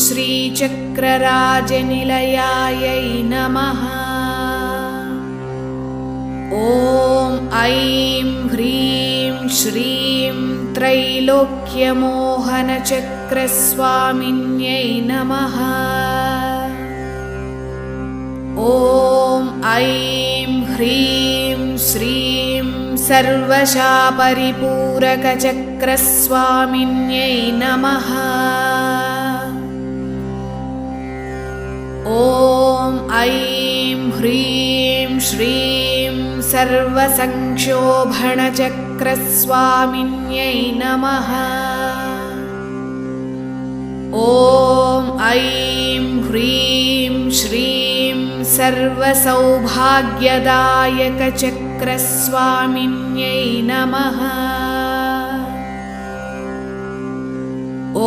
श्रीचक्रराजनिलयायै नमः। ॐ ऐं ह्रीं श्रीं त्रैलोक्यमोहनचक्रस्वामिन्यै नमः। ॐ ऐं ह्रीं श्रीं सर्वशापरिपूरकचक्रस्वामिन्यै नमः ऐं ह्रीं श्रीं सर्वसंक्षोभणचक्रस्वामिन्यै नमः। ॐ ऐं ह्रीं श्रीं सर्वसौभाग्यदायकचक्रस्वामिन्यै नमः। ॐ